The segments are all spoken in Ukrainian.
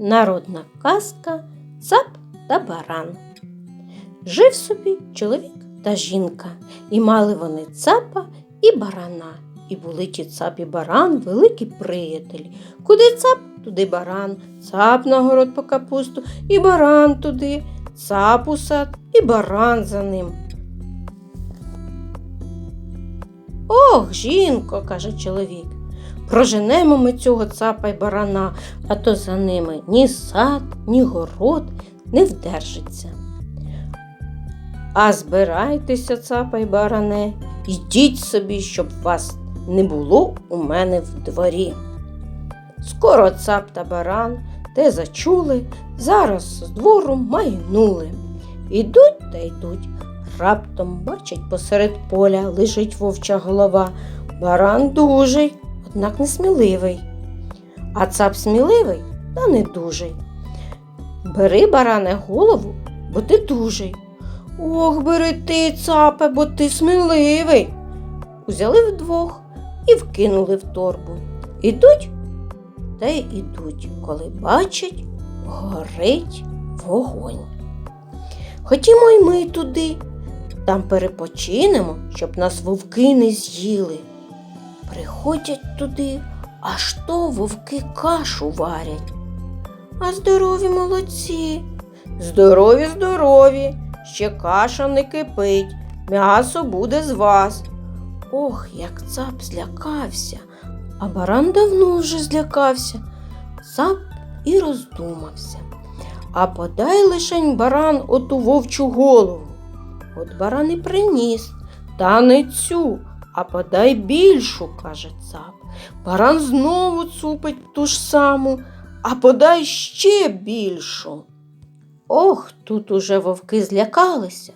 Народна казка Цап та баран. Жив собі чоловік та жінка, і мали вони цапа і барана. І були ті цап і баран великі приятелі. Куди цап, туди баран, цап на город по капусту, і баран туди, цап у сад, і баран за ним. Ох, жінко, каже чоловік, проженемо ми цього цапа й барана, а то за ними ні сад, ні город не вдержиться. А збирайтеся, цапа й баране, йдіть собі, щоб вас не було у мене в дворі. Скоро цап та баран те зачули, зараз з двору майнули. Ідуть та йдуть. Раптом бачать посеред поля лежить вовча голова. Баран дужий, однак не сміливий. А цап сміливий та не дужий. Бери, баране, голову, бо ти дужий. Ох, бери ти, цапе, бо ти сміливий. Узяли вдвох і вкинули в торбу. Ідуть та й ідуть, коли бачать, горить вогонь. Ходімо й ми туди, там перепочинемо, щоб нас вовки не з'їли. Приходять туди, аж то вовки кашу варять. А здорові молодці. Здорові, здорові, ще каша не кипить, м'ясо буде з вас. Ох, як цап злякався, а баран давно вже злякався. Цап і роздумався. А подай лишень баран оту вовчу голову. От баран і приніс, та не цю, а подай більшу, каже цап. Баран знову цупить ту ж саму, а подай ще більшу. Ох, тут уже вовки злякалися.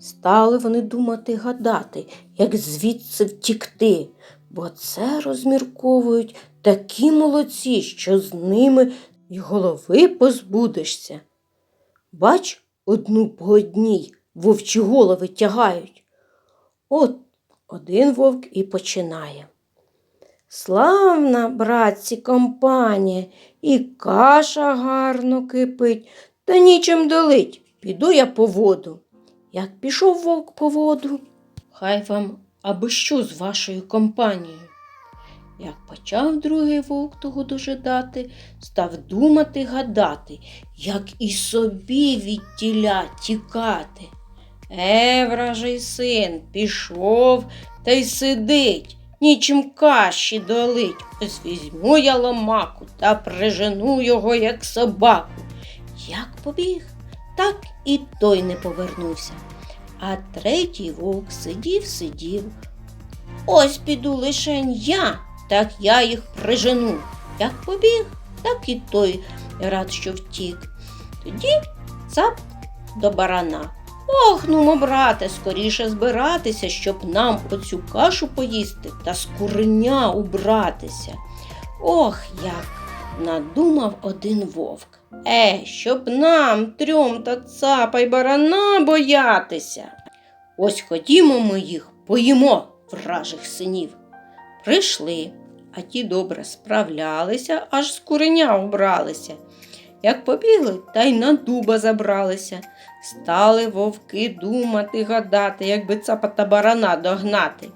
Стали вони думати гадати, як звідси втікти, бо це розмірковують такі молодці, що з ними й голови позбудешся. Бач, одну по одній вовчі голови тягають. От один вовк і починає. Славна, братці, компанія, і каша гарно кипить, та нічим долить. Піду я по воду. Як пішов вовк по воду, хай вам аби що з вашою компанією. Як почав другий вовк того дожидати, став думати гадати, як і собі від тіля тікати. Е, син, пішов та й сидить, нічим каші долить. Ось візьму я ломаку та прижену його, як собаку. Як побіг, так і той не повернувся. А третій вовк сидів, сидів. Ось піду лишень я, так я їх прижену. Як побіг, так і той рад, що втік. Тоді цап до барана. Ох, ну, брате, скоріше збиратися, щоб нам оцю кашу поїсти та з куреня убратися. Ох, як надумав один вовк. Е, щоб нам, трьом та цапа й барана боятися. Ось ходімо ми їх, поїмо вражих синів. Прийшли, а ті добре справлялися, аж з куреня убралися. Як побігли, та й на дуба забралися. Стали вовки думати, гадати, як би цапа та барана догнати.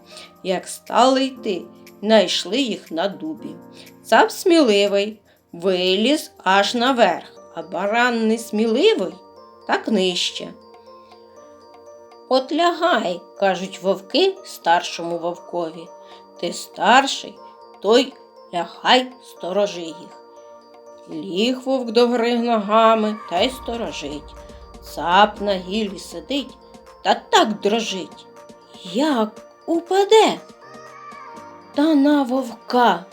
Як стали йти, знайшли їх на дубі. Цап сміливий, виліз аж наверх, а баран несміливий, так нижче. От лягай, кажуть вовки старшому вовкові. Ти старший, той лягай, сторожи їх. Ліг вовк до гори ногами та й сторожить. Цап на гілі сидить та так дрожить. Як упаде? Та на вовка.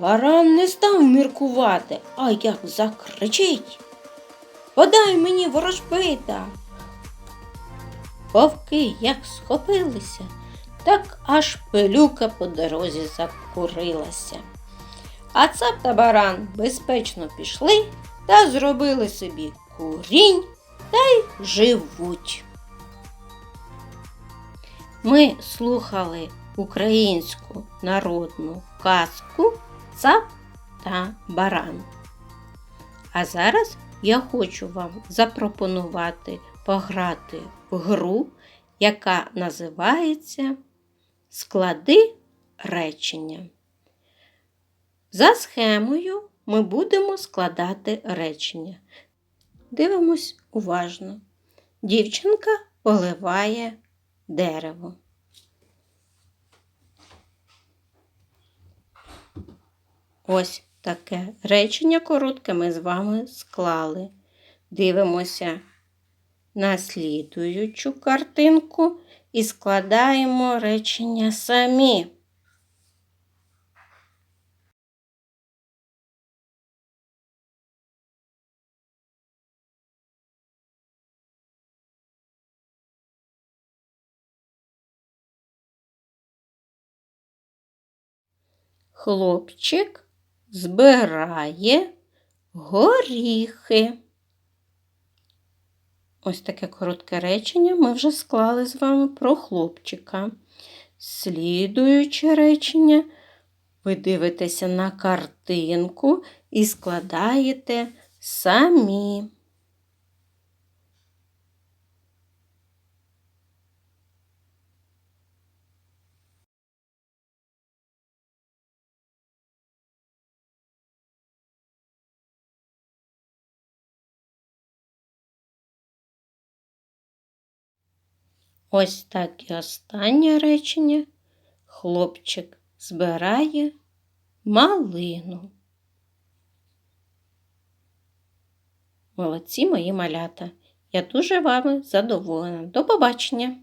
Баран не став міркувати, а як закричить. Подай мені ворожбита. Вовки як схопилися, так аж пилюка по дорозі закурилася. А цап та баран безпечно пішли та зробили собі курінь та й живуть. Ми слухали українську народну казку Цап та баран. А зараз я хочу вам запропонувати пограти в гру, яка називається Склади речення. За схемою ми будемо складати речення. Дивимось уважно. Дівчинка поливає дерево. Ось таке речення коротке ми з вами склали. Дивимося на слідуючу картинку і складаємо речення самі. Хлопчик збирає горіхи. Ось таке коротке речення ми вже склали з вами про хлопчика. Слідуюче речення, ви дивитеся на картинку і складаєте самі. Ось так і останнє речення. Хлопчик збирає малину. Молодці мої малята. Я дуже вами задоволена. До побачення!